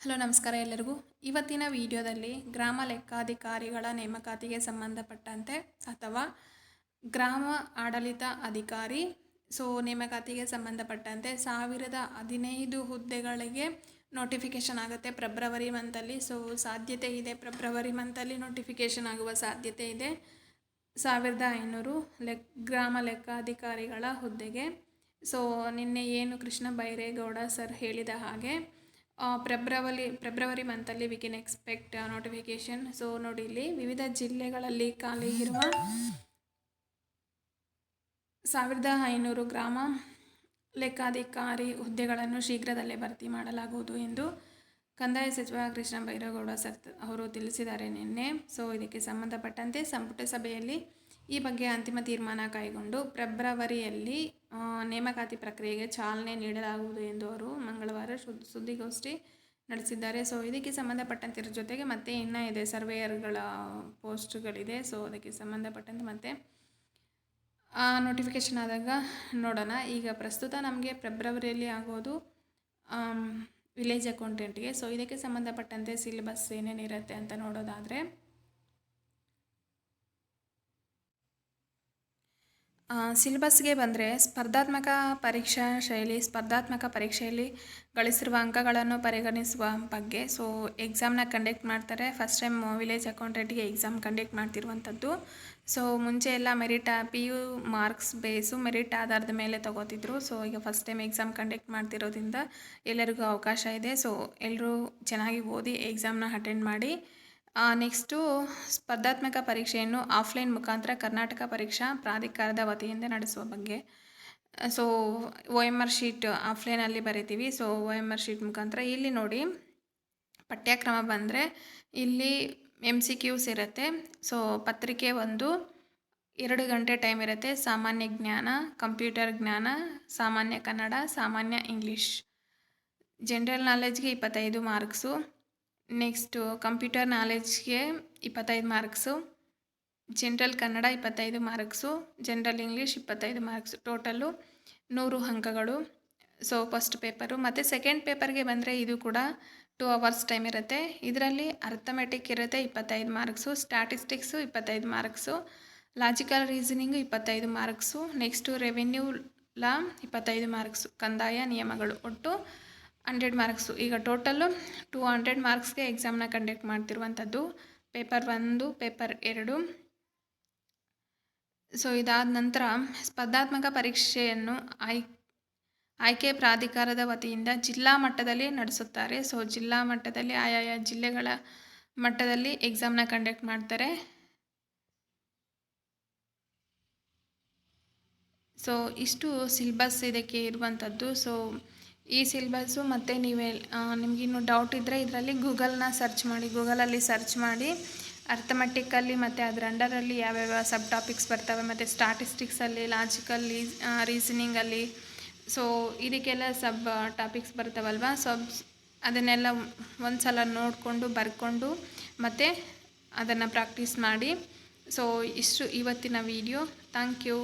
Hello, ನಮಸ್ಕಾರ ಎಲ್ಲರಿಗೂ. ಇವತ್ತಿನ ವಿಡಿಯೋದಲ್ಲಿ ಗ್ರಾಮ ಲೆಕ್ಕಾಧಿಕಾರಿಗಳ ನೇಮಕಾತಿಗೆ ಸಂಬಂಧಪಟ್ಟಂತೆ ಅಥವಾ ಗ್ರಾಮ ಆಡಳಿತ ಅಧಿಕಾರಿ, ಸೊ ನೇಮಕಾತಿಗೆ ಸಂಬಂಧಪಟ್ಟಂತೆ ಸಾವಿರದ ಹದಿನೈದು ಹುದ್ದೆಗಳಿಗೆ ನೋಟಿಫಿಕೇಷನ್ ಆಗುತ್ತೆ ಫೆಬ್ರವರಿ ಮಂತಲ್ಲಿ ಸೊ ಸಾಧ್ಯತೆ ಇದೆ ಫೆಬ್ರವರಿ ಮಂತಲ್ಲಿ ನೋಟಿಫಿಕೇಷನ್ ಆಗುವ ಸಾಧ್ಯತೆ ಇದೆ. ಸಾವಿರದ ಐನೂರು ಲೆಕ್, ಗ್ರಾಮ ಲೆಕ್ಕಾಧಿಕಾರಿಗಳ ಹುದ್ದೆಗೆ. ಸೊ ನಿನ್ನೆ ಏನು ಕೃಷ್ಣ ಬೈರೇಗೌಡ ಸರ್ ಹೇಳಿದ ಹಾಗೆ February February ಮಂತಲ್ಲಿ we can expect notification so ನೋಡಿ ಇಲ್ಲಿ ವಿವಿಧ ಜಿಲ್ಲೆಗಳಲ್ಲಿ ಖಾಲಿ ಇರುವ ಸಾವಿರದ ಐನೂರು ಗ್ರಾಮ ಲೆಕ್ಕಾಧಿಕಾರಿ ಹುದ್ದೆಗಳನ್ನು ಶೀಘ್ರದಲ್ಲೇ ಭರ್ತಿ ಮಾಡಲಾಗುವುದು ಎಂದು ಕಂದಾಯ ಸಚಿವ ಕೃಷ್ಣ ಬೈರೇಗೌಡ ಸರ್ ಅವರು ತಿಳಿಸಿದ್ದಾರೆ ನಿನ್ನೆ. ಸೊ ಇದಕ್ಕೆ ಸಂಬಂಧಪಟ್ಟಂತೆ ಸಂಪುಟ ಸಭೆಯಲ್ಲಿ ಈ ಬಗ್ಗೆ ಅಂತಿಮ ತೀರ್ಮಾನ ಕೈಗೊಂಡು ಫೆಬ್ರವರಿಯಲ್ಲಿ ನೇಮಕಾತಿ ಪ್ರಕ್ರಿಯೆಗೆ ಚಾಲನೆ ನೀಡಲಾಗುವುದು ಎಂದು ಅವರು ಮಂಗಳವಾರ ಸುದ್ದಿಗೋಷ್ಠಿ ನಡೆಸಿದ್ದಾರೆ. ಸೊ, ಇದಕ್ಕೆ ಸಂಬಂಧಪಟ್ಟಂತೆ ಜೊತೆಗೆ ಮತ್ತೆ ಇನ್ನೂ ಇದೆ, ಸರ್ವೇಯರ್ಗಳ ಪೋಸ್ಟ್ಗಳಿದೆ. ಸೊ, ಅದಕ್ಕೆ ಸಂಬಂಧಪಟ್ಟಂತೆ ಮತ್ತೆ ನೋಟಿಫಿಕೇಷನ್ ಆದಾಗ ನೋಡೋಣ. ಈಗ ಪ್ರಸ್ತುತ ನಮಗೆ ಫೆಬ್ರವರಿಯಲ್ಲಿ ಆಗೋದು ವಿಲೇಜ್ ಅಕೌಂಟೆಂಟ್ಗೆ ಸೊ, ಇದಕ್ಕೆ ಸಂಬಂಧಪಟ್ಟಂತೆ ಸಿಲೆಬಸ್ ಏನೇನಿರುತ್ತೆ ಅಂತ ನೋಡೋದಾದರೆ ಸಿಲೆಬಸ್ಗೆ ಬಂದರೆ ಸ್ಪರ್ಧಾತ್ಮಕ ಪರೀಕ್ಷಾ ಶೈಲಿ, ಸ್ಪರ್ಧಾತ್ಮಕ ಪರೀಕ್ಷೆಯಲ್ಲಿ ಗಳಿಸಿರುವ ಅಂಕಗಳನ್ನು ಪರಿಗಣಿಸುವ ಬಗ್ಗೆ. ಸೊ ಎಕ್ಸಾಮ್ನ ಕಂಡಕ್ಟ್ ಮಾಡ್ತಾರೆ. ಫಸ್ಟ್ ಟೈಮ್ ವಿಲೇಜ್ ಅಕೌಂಟೆಂಟ್ಗೆ ಎಕ್ಸಾಮ್ ಕಂಡಕ್ಟ್ ಮಾಡ್ತಿರುವಂಥದ್ದು. ಸೊ ಮುಂಚೆ ಎಲ್ಲ merit P U marks base merit ಆಧಾರದ ಮೇಲೆ ತಗೋತಿದ್ರು. ಸೊ ಈಗ ಫಸ್ಟ್ ಟೈಮ್ ಎಕ್ಸಾಮ್ ಕಂಡಕ್ಟ್ ಮಾಡ್ತಿರೋದ್ರಿಂದ ಎಲ್ಲರಿಗೂ ಅವಕಾಶ ಇದೆ. ಸೊ ಎಲ್ಲರೂ ಚೆನ್ನಾಗಿ ಓದಿ ಎಕ್ಸಾಮ್ನ ಅಟೆಂಡ್ ಮಾಡಿ ನೆಕ್ಸ್ಟು ಸ್ಪರ್ಧಾತ್ಮಕ ಪರೀಕ್ಷೆಯನ್ನು ಆಫ್ಲೈನ್ ಮುಖಾಂತರ ಕರ್ನಾಟಕ ಪರೀಕ್ಷಾ ಪ್ರಾಧಿಕಾರದ ವತಿಯಿಂದ ನಡೆಸುವ ಬಗ್ಗೆ. So O M R sheet ಆಫ್ಲೈನಲ್ಲಿ ಬರಿತೀವಿ. So O M R sheet ಮುಖಾಂತರ ಇಲ್ಲಿ ನೋಡಿ, ಪಠ್ಯಕ್ರಮ ಬಂದರೆ ಇಲ್ಲಿ ಎಂ ಸಿ ಕ್ಯೂಸ್ ಇರುತ್ತೆ. ಸೊ ಪತ್ರಿಕೆ ಒಂದು ಎರಡು ಗಂಟೆ ಟೈಮ್ ಇರುತ್ತೆ. ಸಾಮಾನ್ಯ ಜ್ಞಾನ ಕಂಪ್ಯೂಟರ್ ಜ್ಞಾನ, ಸಾಮಾನ್ಯ ಕನ್ನಡ, ಸಾಮಾನ್ಯ ಇಂಗ್ಲೀಷ್ ಜನರಲ್ ನಾಲೆಜ್ಗೆ ಇಪ್ಪತ್ತೈದು ಮಾರ್ಕ್ಸು ನೆಕ್ಸ್ಟು ಕಂಪ್ಯೂಟರ್ ನಾಲೆಜ್ಗೆ ಇಪ್ಪತ್ತೈದು ಮಾರ್ಕ್ಸು ಜನ್ರಲ್ ಕನ್ನಡ ಇಪ್ಪತ್ತೈದು ಮಾರ್ಕ್ಸು ಜನ್ರಲ್ ಇಂಗ್ಲೀಷ್ ಇಪ್ಪತ್ತೈದು ಮಾರ್ಕ್ಸು ಟೋಟಲ್ಲು ನೂರು ಅಂಕಗಳು. ಸೊ ಫಸ್ಟ್ ಪೇಪರು ಮತ್ತು ಸೆಕೆಂಡ್ ಪೇಪರ್ಗೆ ಬಂದರೆ ಇದು ಕೂಡ ಟೂ ಅವರ್ಸ್ ಟೈಮ್ ಇರುತ್ತೆ. ಇದರಲ್ಲಿ ಅರ್ಥಮೆಟಿಕ್ ಇರುತ್ತೆ ಇಪ್ಪತ್ತೈದು ಮಾರ್ಕ್ಸು ಸ್ಟ್ಯಾಟಿಸ್ಟಿಕ್ಸು ಇಪ್ಪತ್ತೈದು ಮಾರ್ಕ್ಸು ಲಾಜಿಕಲ್ ರೀಸನಿಂಗು ಇಪ್ಪತ್ತೈದು ಮಾರ್ಕ್ಸು ನೆಕ್ಸ್ಟು ರೆವಿನ್ಯೂ ಲಾ ಇಪ್ಪತ್ತೈದು ಮಾರ್ಕ್ಸು ಕಂದಾಯ ನಿಯಮಗಳು. ಒಟ್ಟು ಹಂಡ್ರೆಡ್ ಮಾರ್ಕ್ಸು. ಈಗ ಟೋಟಲ್ಲು ಟೂ ಹಂಡ್ರೆಡ್ ಮಾರ್ಕ್ಸ್ಗೆ ಎಕ್ಸಾಮ್ನ ಕಂಡಕ್ಟ್ ಮಾಡ್ತಿರುವಂಥದ್ದು. ಪೇಪರ್ ಒಂದು, ಪೇಪರ್ ಎರಡು. ಸೊ ಇದಾದ ನಂತರ ಸ್ಪರ್ಧಾತ್ಮಕ ಪರೀಕ್ಷೆಯನ್ನು ಆಯ್, ಆಯ್ಕೆ ಪ್ರಾಧಿಕಾರದ ವತಿಯಿಂದ ಜಿಲ್ಲಾ ಮಟ್ಟದಲ್ಲಿ ನಡೆಸುತ್ತಾರೆ. ಸೊ ಜಿಲ್ಲಾ ಮಟ್ಟದಲ್ಲಿ ಆಯಾಯ ಜಿಲ್ಲೆಗಳ ಮಟ್ಟದಲ್ಲಿ ಎಕ್ಸಾಮ್ನ ಕಂಡಕ್ಟ್ ಮಾಡ್ತಾರೆ. ಸೊ ಇಷ್ಟು ಸಿಲ್ಬಸ್ ಇದಕ್ಕೆ ಇರುವಂಥದ್ದು. ಸೊ ಈ ಸಿಲ್ಬಸ್ಸು ಮತ್ತು ನೀವೇ ನಿಮಗಿನ್ನೂ ಡೌಟ್ ಇದ್ದರೆ ಇದರಲ್ಲಿ ಗೂಗಲ್ನ ಸರ್ಚ್ ಮಾಡಿ, ಗೂಗಲಲ್ಲಿ ಸರ್ಚ್ ಮಾಡಿ ಅರ್ಥಮೆಟಿಕಲ್ಲಿ ಮತ್ತು ಅದರ ಅಂಡರಲ್ಲಿ ಯಾವ್ಯಾವ ಸಬ್ ಟಾಪಿಕ್ಸ್ ಬರ್ತವೆ ಮತ್ತು ಸ್ಟಾಟಿಸ್ಟಿಕ್ಸಲ್ಲಿ ಲಾಜಿಕಲ್ ರೀಸನಿಂಗಲ್ಲಿ ಸೊ ಇದಕ್ಕೆಲ್ಲ ಸಬ್ ಟಾಪಿಕ್ಸ್ ಬರ್ತಾವಲ್ವ? ಸೊ ಅದನ್ನೆಲ್ಲ ಒಂದು ಸಲ ನೋಡಿಕೊಂಡು ಬರ್ಕೊಂಡು ಮತ್ತು ಅದನ್ನು ಪ್ರಾಕ್ಟೀಸ್ ಮಾಡಿ. ಸೊ ಇಷ್ಟು ಇವತ್ತಿನ ವಿಡಿಯೋ ಥ್ಯಾಂಕ್ ಯು